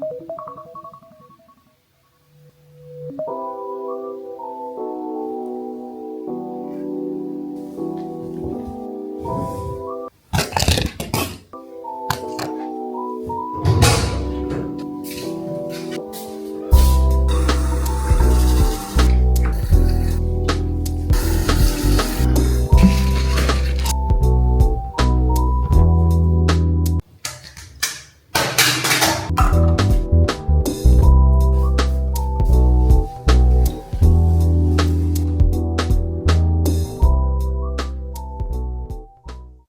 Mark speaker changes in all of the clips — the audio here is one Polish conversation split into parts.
Speaker 1: Thank you.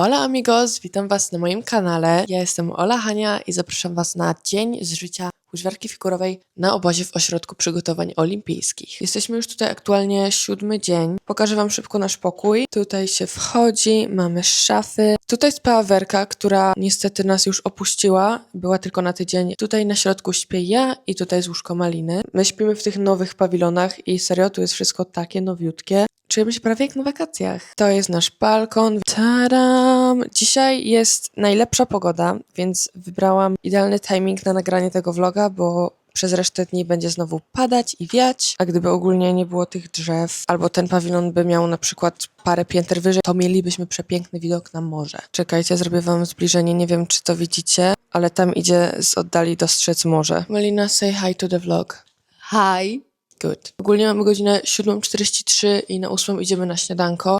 Speaker 1: Hola amigos, witam was na moim kanale. Ja jestem Ola Hania i zapraszam was na dzień z życia łyżwiarki figurowej na obozie w Ośrodku Przygotowań Olimpijskich. Jesteśmy już tutaj aktualnie siódmy dzień. Pokażę wam szybko nasz pokój. Tutaj się wchodzi, mamy szafy. Tutaj spała Werka, która niestety nas już opuściła. Była tylko na tydzień. Tutaj na środku śpię ja i tutaj jest łóżko Maliny. My śpimy w tych nowych pawilonach i serio tu jest wszystko takie nowiutkie. Się prawie jak na wakacjach. To jest nasz balkon. Tadam! Dzisiaj jest najlepsza pogoda, więc wybrałam idealny timing na nagranie tego vloga, bo przez resztę dni będzie znowu padać i wiać, a gdyby ogólnie nie było tych drzew, albo ten pawilon by miał na przykład parę pięter wyżej, to mielibyśmy przepiękny widok na morze. Czekajcie, zrobię wam zbliżenie, nie wiem czy to widzicie, ale tam idzie z oddali dostrzec morze. Melina, say hi to the vlog. Hi! Good. Ogólnie mamy godzinę 7.43 i na 8 idziemy na śniadanko.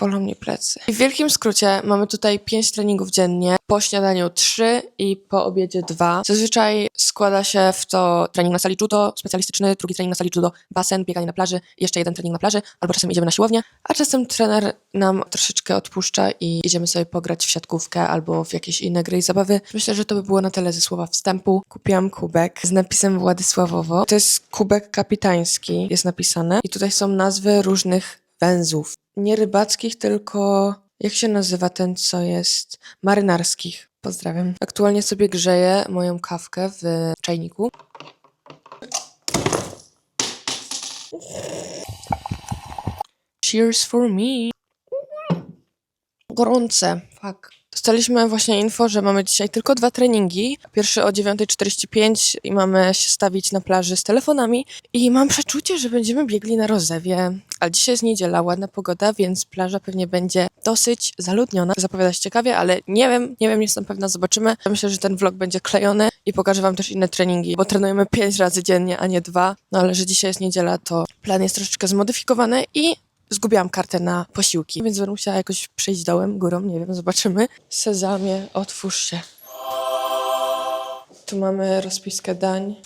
Speaker 1: Bolą mnie plecy. I w wielkim skrócie mamy tutaj 5 treningów dziennie, po śniadaniu 3 i po obiedzie 2. Zazwyczaj składa się w to trening na sali judo specjalistyczny, drugi trening na sali judo, basen, bieganie na plaży, jeszcze jeden trening na plaży, albo czasem idziemy na siłownię, a czasem trener nam troszeczkę odpuszcza i idziemy sobie pograć w siatkówkę albo w jakieś inne gry i zabawy. Myślę, że to by było na tyle ze słowa wstępu. Kupiłam kubek z napisem Władysławowo. To jest kubek kapitański, jest napisane i tutaj są nazwy różnych węzłów. Nie rybackich, tylko jak się nazywa ten, co jest marynarskich. Pozdrawiam. Aktualnie sobie grzeję moją kawkę w czajniku. Cheers for me. Gorące. Fuck. Dostaliśmy właśnie info, że mamy dzisiaj tylko dwa treningi. Pierwszy o 9.45 i mamy się stawić na plaży z telefonami. I mam przeczucie, że będziemy biegli na rozewie. Ale dzisiaj jest niedziela, ładna pogoda, więc plaża pewnie będzie dosyć zaludniona. Zapowiada się ciekawie, ale nie wiem, nie wiem, nie jestem pewna, zobaczymy. Myślę, że ten vlog będzie klejony i pokażę wam też inne treningi, bo trenujemy 5 razy dziennie, a nie dwa. No ale że dzisiaj jest niedziela, to plan jest troszeczkę zmodyfikowany i zgubiłam kartę na posiłki, więc będę musiała jakoś przejść dołem, górą, nie wiem, zobaczymy. Sezamie, otwórz się. Tu mamy rozpiskę dań.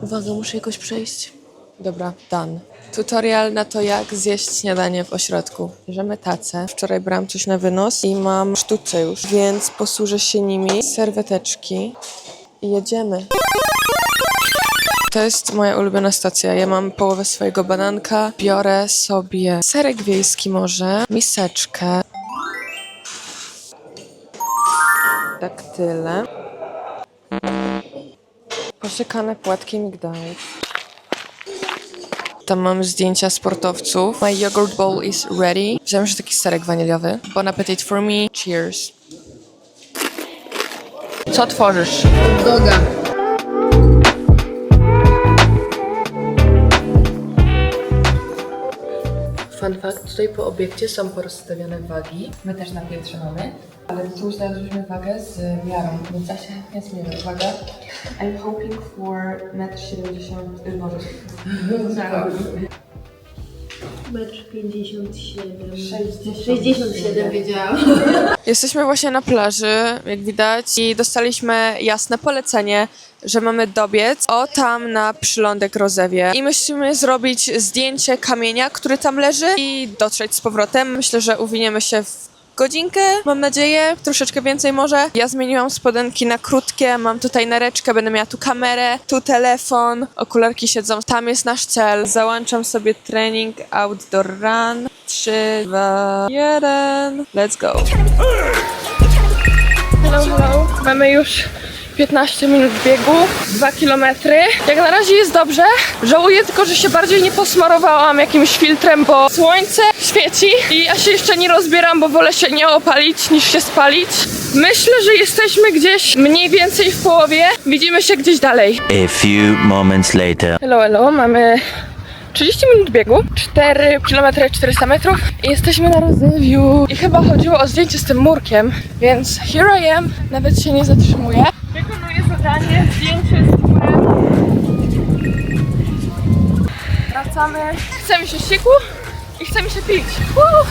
Speaker 1: Uwaga, muszę jakoś przejść. Dobra, done. Tutorial na to, jak zjeść śniadanie w ośrodku. Bierzemy tacę. Wczoraj brałam coś na wynos i mam sztuce już, więc posłużę się nimi. Serweteczki i jedziemy. To jest moja ulubiona stacja. Ja mam połowę swojego bananka. Biorę sobie serek wiejski może, miseczkę. Daktyle. Posiekane płatki migdałów. Tam mamy zdjęcia sportowców. My yogurt bowl is ready. Wziąłem jeszcze taki serek waniliowy. Bon appetit for me. Cheers. Co tworzysz?
Speaker 2: Doga.
Speaker 1: Tutaj po obiekcie są porozstawione wagi. My też na piętrze mamy. Ale tu znaleźliśmy wagę z miarą, więc ja się chętnie zmierzę. Uwaga. I'm hoping for 1,70 m, może
Speaker 2: Metr 57.
Speaker 1: 60.
Speaker 2: 67 wiedziałam.
Speaker 1: Jesteśmy właśnie na plaży, jak widać, i dostaliśmy jasne polecenie, że mamy dobiec o tam na przylądek Rozewie. I musimy zrobić zdjęcie kamienia, który tam leży i dotrzeć z powrotem. Myślę, że uwiniemy się w godzinkę, mam nadzieję, troszeczkę więcej może. Ja zmieniłam spodenki na krótkie, mam tutaj nareczkę, będę miała tu kamerę, tu telefon, okularki siedzą, tam jest nasz cel. Załączam sobie trening outdoor run. 3, 2, 1, let's go. Hello, hello. Mamy już 15 minut biegu, 2 kilometry. Jak na razie jest dobrze. Żałuję tylko, że się bardziej nie posmarowałam jakimś filtrem, bo słońce
Speaker 3: świeci i ja się jeszcze nie rozbieram, bo wolę się nie opalić niż się spalić. Myślę, że jesteśmy gdzieś mniej więcej w połowie. Widzimy się gdzieś dalej.
Speaker 4: A few moments later.
Speaker 3: Hello, hello, mamy 30 minut biegu, 4 km 400 metrów i jesteśmy na rozewiu. I chyba chodziło o zdjęcie z tym murkiem, więc here I am, nawet się nie zatrzymuję. Wykonuję zadanie, zdjęcie z murem. Wracamy. Chce mi się siku i chce mi się pić. Woo!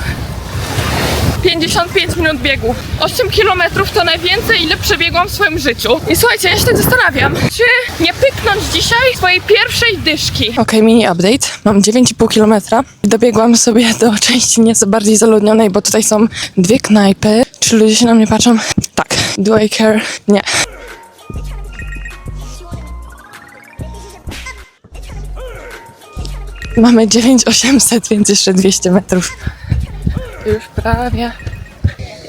Speaker 3: 55 minut biegu. 8 km to najwięcej, ile przebiegłam w swoim życiu. I słuchajcie, ja się tak zastanawiam, czy nie pyknąć dzisiaj swojej pierwszej dyszki. Okej, mini update. Mam 9,5 km. Dobiegłam sobie do części nieco bardziej zaludnionej, bo tutaj są dwie knajpy. Czy ludzie się na mnie patrzą? Tak. Do I care? Nie. Mamy 9800, więc jeszcze 200 metrów. Już prawie.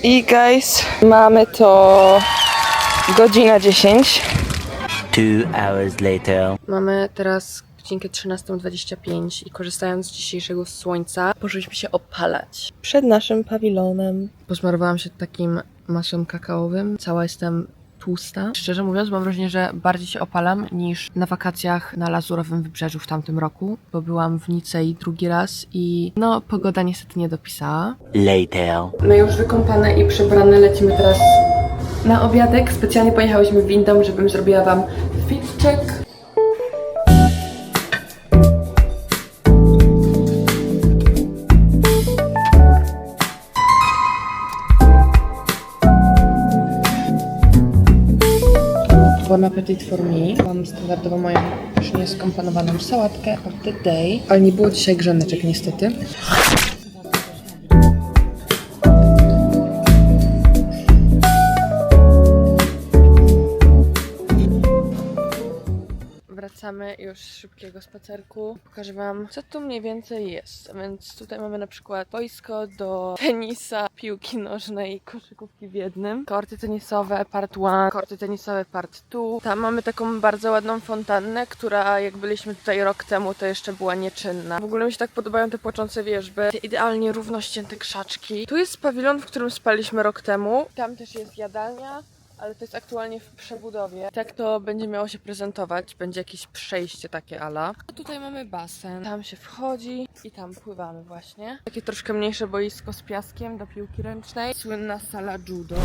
Speaker 3: I guys, mamy to godzina 10.
Speaker 4: Two hours later.
Speaker 1: Mamy teraz godzinkę 13.25 i korzystając z dzisiejszego słońca, poszliśmy się opalać.
Speaker 3: Przed naszym pawilonem.
Speaker 1: Posmarowałam się takim masłem kakaowym. Cała jestem tłusta. Szczerze mówiąc, mam wrażenie, że bardziej się opalam niż na wakacjach na Lazurowym Wybrzeżu w tamtym roku, bo byłam w Nicei drugi raz i no, pogoda niestety nie dopisała.
Speaker 4: Later.
Speaker 1: My już wykąpane i przebrane lecimy teraz na obiadek. Specjalnie pojechałyśmy windą, żebym zrobiła wam fit check. Appetit for me. Mam standardowo moją już nieskomponowaną sałatkę of the day, ale nie było dzisiaj grzaneczek niestety. Wracamy już z szybkiego spacerku. Pokażę Wam, co tu mniej więcej jest. Więc tutaj mamy na przykład boisko do tenisa, piłki nożnej i koszykówki w jednym. Korty tenisowe part 1, korty tenisowe part 2. Tam mamy taką bardzo ładną fontannę, która jak byliśmy tutaj rok temu, to jeszcze była nieczynna. W ogóle mi się tak podobają te płaczące wieżby, te idealnie równo ścięte krzaczki. Tu jest pawilon, w którym spaliśmy rok temu. Tam też jest jadalnia ale to jest aktualnie w przebudowie. Tak to będzie miało się prezentować. Będzie jakieś przejście takie ala. A tutaj mamy basen. Tam się wchodzi i tam pływamy właśnie. Takie troszkę mniejsze boisko z piaskiem do piłki ręcznej. Słynna sala judo.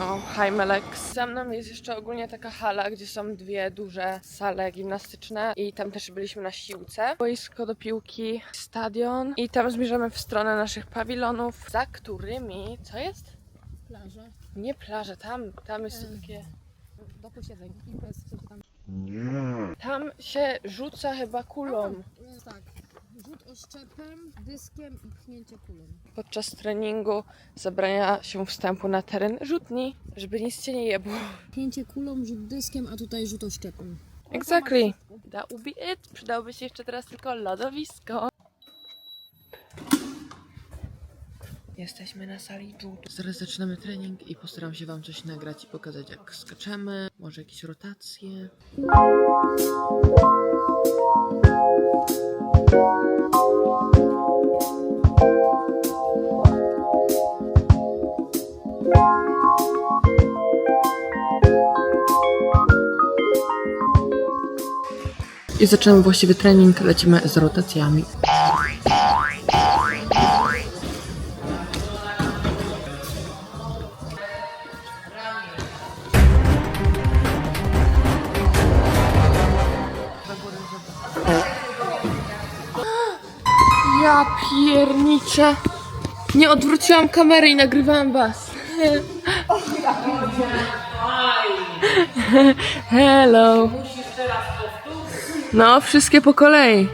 Speaker 1: O, hi Melek. Za mną jest jeszcze ogólnie taka hala, gdzie są dwie duże sale gimnastyczne i tam też byliśmy na siłce. Boisko do piłki, stadion i tam zmierzamy w stronę naszych pawilonów, za którymi, co jest?
Speaker 2: Plaża.
Speaker 1: Nie plaża, tam, tam jest to takie...
Speaker 2: Do posiedzeń. Imprez, co tam.
Speaker 1: Tam się rzuca chyba kulą.
Speaker 2: No tak. Rzut oszczepem, dyskiem i pchnięcie kulą.
Speaker 1: Podczas treningu zabrania się wstępu na teren rzutni, żeby nic cię nie jebło.
Speaker 2: Pchnięcie kulą, rzut dyskiem, a tutaj rzut oszczepem.
Speaker 1: Exactly. That would be it. Przydałoby się jeszcze teraz tylko lodowisko. Jesteśmy na sali judo. Zaraz zaczynamy trening i postaram się wam coś nagrać i pokazać jak skaczemy, może jakieś rotacje. I zaczynamy właściwy trening, lecimy z rotacjami. Pierniczę. Nie odwróciłam kamery i nagrywałam was. Hello. No, wszystkie po kolei.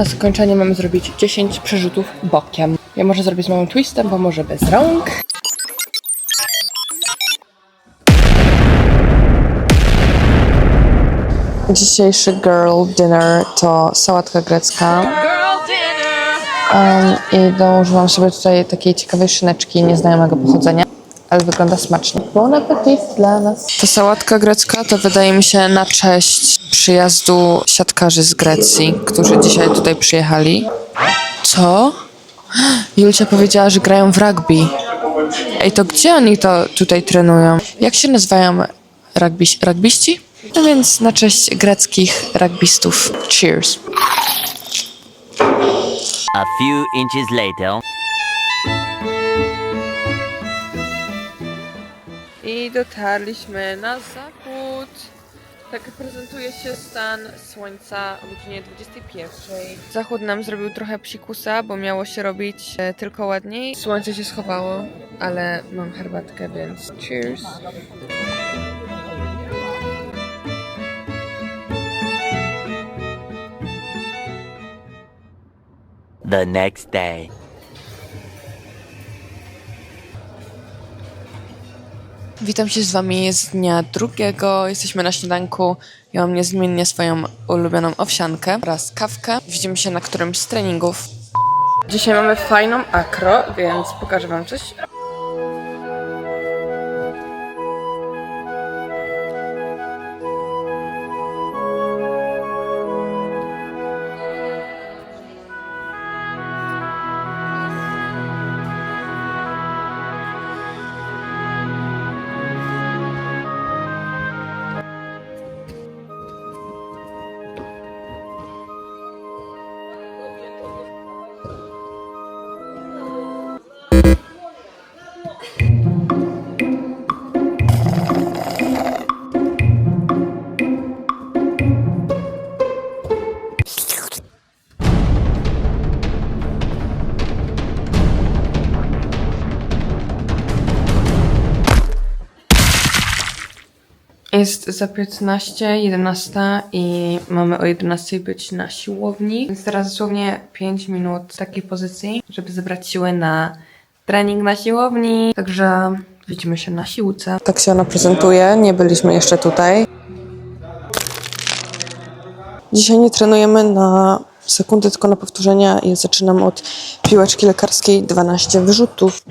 Speaker 1: Na zakończenie mamy zrobić 10 przerzutów bokiem. Ja może zrobię z małym twistem, bo może bez rąk. Dzisiejszy girl dinner to sałatka grecka. Um, I dołożyłam sobie tutaj takiej ciekawej szyneczki nieznajomego pochodzenia, ale wygląda smacznie. Bon appetit dla nas. Ta sałatka grecka to wydaje mi się na cześć przyjazdu siatkarzy z Grecji, którzy dzisiaj tutaj przyjechali. Co? Julcia powiedziała, że grają w rugby. Ej, to gdzie oni to tutaj trenują? Jak się nazywają rugby, rugbyści? No więc na cześć greckich rugbystów. Cheers.
Speaker 4: A few inches later.
Speaker 3: I dotarliśmy na zachód. Tak prezentuje się stan słońca o godzinie 21. Zachód nam zrobił trochę psikusa, bo miało się robić e, tylko ładniej. Słońce się schowało, ale mam herbatkę, więc cheers.
Speaker 4: The next day.
Speaker 1: Witam się z Wami z dnia drugiego. Jesteśmy na śniadanku. Ja mam niezmiennie swoją ulubioną owsiankę oraz kawkę. Widzimy się na którymś z treningów.
Speaker 3: Dzisiaj mamy fajną akro, więc pokażę wam coś. Jest za 15, 11 i mamy o 11 być na siłowni. Więc teraz dosłownie 5 minut takiej pozycji, żeby zebrać siły na trening na siłowni. Także widzimy się na siłce.
Speaker 1: Tak się ona prezentuje. Nie byliśmy jeszcze tutaj. Dzisiaj nie trenujemy na sekundę, tylko na powtórzenia. Ja zaczynam od piłeczki lekarskiej 12 wyrzutów.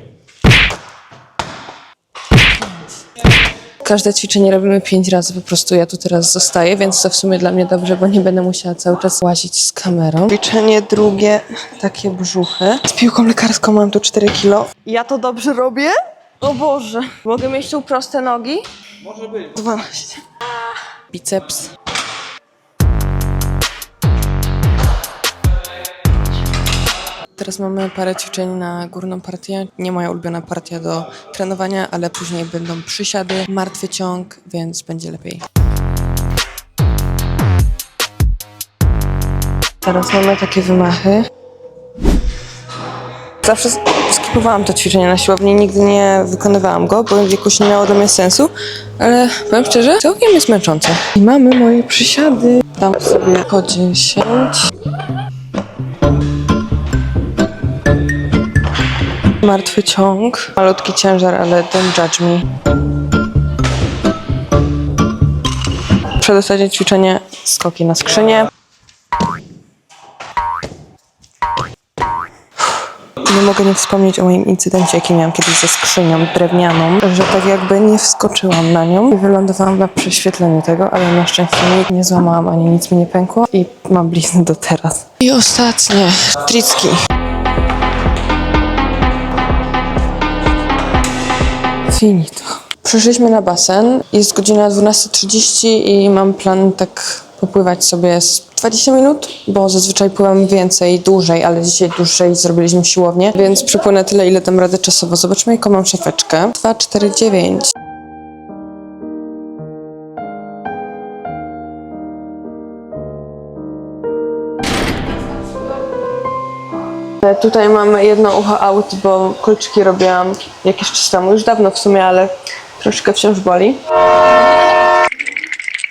Speaker 1: Każde ćwiczenie robimy 5 razy, po prostu ja tu teraz zostaję, więc to w sumie dla mnie dobrze, bo nie będę musiała cały czas łazić z kamerą. Ćwiczenie drugie, takie brzuchy. Z piłką lekarską mam tu 4 kilo. Ja to dobrze robię? O Boże. Mogę mieć tu proste nogi? Może być. 12. Biceps. Teraz mamy parę ćwiczeń na górną partię. Nie moja ulubiona partia do trenowania, ale później będą przysiady, martwy ciąg, więc będzie lepiej. Teraz mamy takie wymachy. Zawsze skipowałam to ćwiczenie na siłowni, nigdy nie wykonywałam go, bo jakoś nie miało dla mnie sensu, ale powiem szczerze, całkiem jest męczące. I mamy moje przysiady. Dam sobie po 10. Martwy ciąg, malutki ciężar, ale don't judge me. Przedostatnie ćwiczenie, skoki na skrzynię. Nie mogę nie wspomnieć o moim incydencie, jaki miałam kiedyś ze skrzynią drewnianą, że tak jakby nie wskoczyłam na nią i wylądowałam na prześwietleniu tego, ale na szczęście nic nie złamałam, ani nic mi nie pękło i mam blizny do teraz. I ostatnie, tricki. Finito. Przyszliśmy na basen, jest godzina 12.30 i mam plan tak popływać sobie z 20 minut, bo zazwyczaj pływam więcej, dłużej, ale dzisiaj dłużej zrobiliśmy siłownię, więc przepłynę tyle, ile dam radę czasowo. Zobaczmy, jaką mam szafeczkę. 2, Tutaj mamy jedno ucho out, bo kolczyki robiłam jakiś czas temu, już dawno w sumie, ale troszkę wciąż boli.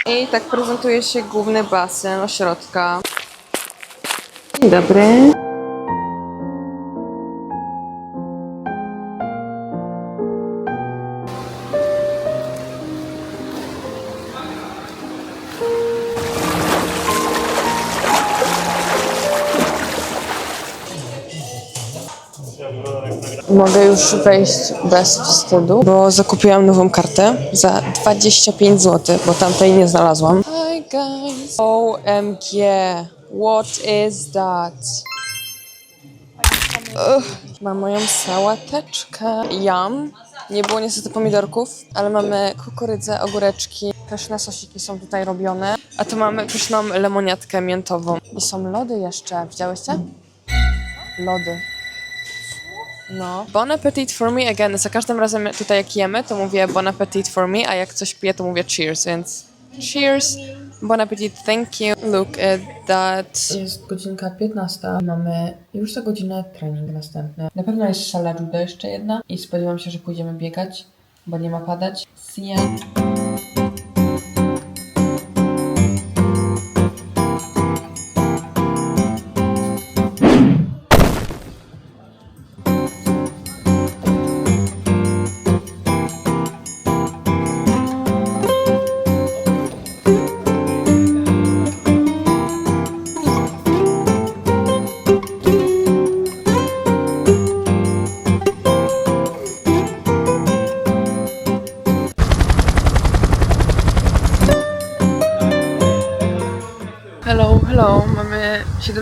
Speaker 1: I tak prezentuje się główny basen ośrodka. Dzień dobry. Już wejść bez wstydu, bo zakupiłam nową kartę za 25 zł, bo tamtej nie znalazłam. Hi guys. OMG. What is that? Ugh. Mam moją sałateczkę. Jam. Nie było niestety pomidorków, ale mamy kukurydzę, ogóreczki. Pyszne sosiki są tutaj robione. A tu mamy pyszną lemoniatkę miętową. I są lody jeszcze. Widziałyście? Lody. No. Bon appetit for me again. Za każdym razem tutaj jak jemy, to mówię bon appetit for me, a jak coś piję, to mówię cheers, więc cheers. Bon appetit, thank you. Look at that. Jest godzinka 15. Mamy już za godzinę trening następny. Na pewno jest sala judo jeszcze jedna i spodziewam się, że pójdziemy biegać, bo nie ma padać. See ya.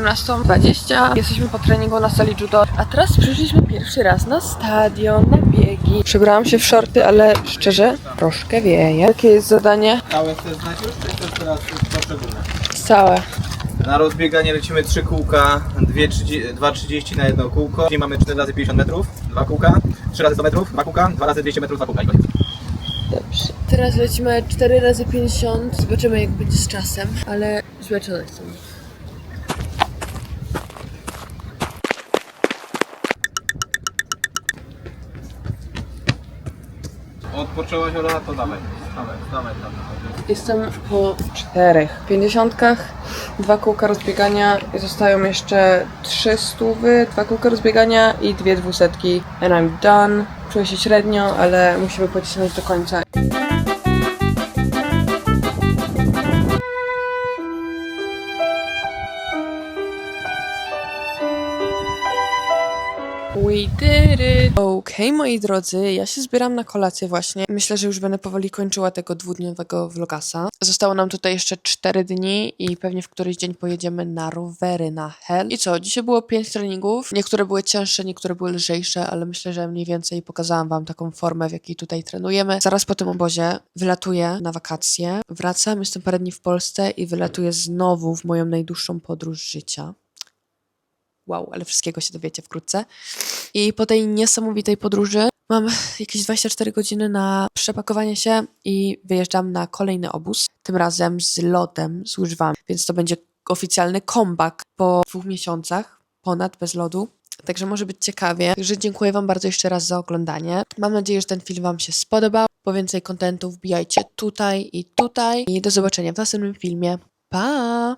Speaker 1: 17.20. Jesteśmy po treningu na sali judo, a teraz przyszliśmy pierwszy raz na stadion, na biegi. Przebrałam się w shorty, ale szczerze, troszkę wieje. Jakie jest zadanie?
Speaker 5: Całe chcesz znać już, czy chcesz teraz poszczególne?
Speaker 1: Całe.
Speaker 5: Na rozbieganie lecimy 3 kółka, 2,30 na jedno kółko. Dzisiaj mamy 4 razy 50 metrów, 2 kółka, 3 razy 100 metrów, 2 kółka, 2 razy 200 metrów, 2 kółka i.
Speaker 1: Dobrze. Teraz lecimy 4 razy 50 Zobaczymy jak będzie z czasem, ale zobaczymy chcę.
Speaker 5: Odpoczęłaś Ola, to dawaj. Dawaj, dawaj, dawaj.
Speaker 1: Jestem po czterech pięćdziesiątkach, dwa kółka rozbiegania i zostają jeszcze trzy stówy, dwa kółka rozbiegania i dwie dwusetki. And I'm done. Czuję się średnio, ale musimy pocisnąć do końca. It! Okej, moi drodzy, ja się zbieram na kolację właśnie. Myślę, że już będę powoli kończyła tego dwudniowego vlogasa. Zostało nam tutaj jeszcze 4 dni i pewnie w któryś dzień pojedziemy na rowery na Hell. I co, dzisiaj było 5 treningów. Niektóre były cięższe, niektóre były lżejsze, ale myślę, że mniej więcej pokazałam wam taką formę, w jakiej tutaj trenujemy. Zaraz po tym obozie wylatuję na wakacje. Wracam, jestem parę dni w Polsce i wylatuję znowu w moją najdłuższą podróż życia. Wow, ale wszystkiego się dowiecie wkrótce. I po tej niesamowitej podróży mam jakieś 24 godziny na przepakowanie się i wyjeżdżam na kolejny obóz. Tym razem z lodem, z łyżwami. Więc to będzie oficjalny comeback po dwóch miesiącach, ponad bez lodu. Także może być ciekawie. Także dziękuję Wam bardzo jeszcze raz za oglądanie. Mam nadzieję, że ten film Wam się spodobał. Po więcej kontentu wbijajcie tutaj i tutaj. I do zobaczenia w następnym filmie. Pa!